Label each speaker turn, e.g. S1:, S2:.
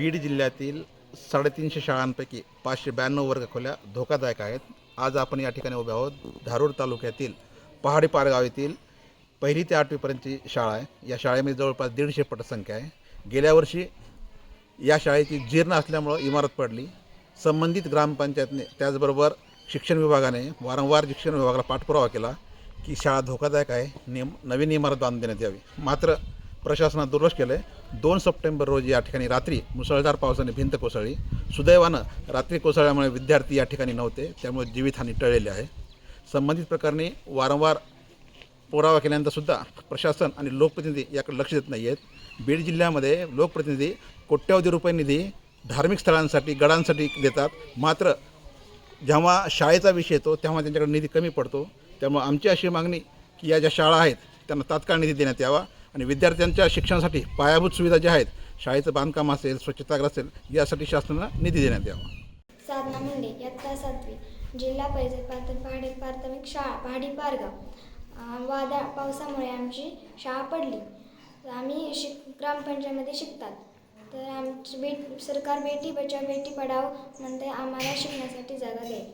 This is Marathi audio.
S1: बीड जिल्ह्यातील साडेतीनशे शाळांपैकी पाचशे ब्याण्णव वर्ग खोल्या धोकादायक आहेत. आज आपण या ठिकाणी उभे आहोत. धारूर तालुक्यातील पहाडी पारगाव येथील पहिली ते आठवीपर्यंतची शाळा आहे. या शाळेमध्ये जवळपास दीडशे पटसंख्या आहे. गेल्या वर्षी या शाळेची जीर्ण असल्यामुळं इमारत पडली. संबंधित ग्रामपंचायतने त्याचबरोबर शिक्षण विभागाने वारंवार शिक्षण विभागाला पाठपुरावा केला की शाळा धोकादायक आहे. नियम नवीन इमारत बांधून देण्यात यावी. मात्र प्रशासनात दुर्लक्ष केलं आहे दोन सप्टेंबर रोजी या ठिकाणी रात्री मुसळधार पावसाने भिंत कोसळली. सुदैवानं रात्री कोसळल्यामुळे विद्यार्थी या ठिकाणी नव्हते त्यामुळे जीवितहानी टळलेली आहे. संबंधित प्रकरणी वारंवार पुरावा केल्यानंतरसुद्धा प्रशासन आणि लोकप्रतिनिधी याकडे लक्ष देत नाही आहेत बीड जिल्ह्यामध्ये लोकप्रतिनिधी कोट्यवधी रुपये निधी धार्मिक स्थळांसाठी गडांसाठी देतात. मात्र जेव्हा शाळेचा विषय येतो तेव्हा त्यांच्याकडे निधी कमी पडतो. त्यामुळे आमची अशी मागणी की या ज्या शाळा आहेत त्यांना तात्काळ निधी देण्यात यावा. आणि विद्यार्थ्यांच्या शिक्षणासाठी पायाभूत सुविधा ज्या आहेत शाळेचं बांधकाम असेल स्वच्छतागृह असेल यासाठी शासनानं निधी देण्यात यावा.
S2: साधना मुंडे इयत्ता सातवी जिल्हा परिषद प्राथमिक पहाडी प्राथमिक शाळा पहाडी पारगाव. वादळ पावसामुळे आमची शाळा पडली. आम्ही शिक ग्रामपंचायतमध्ये शिकतात. तर आमची बेट सरकार बेटी बचाव बेटी पढाव म्हणते आम्हाला शिकण्यासाठी जागा द्यावी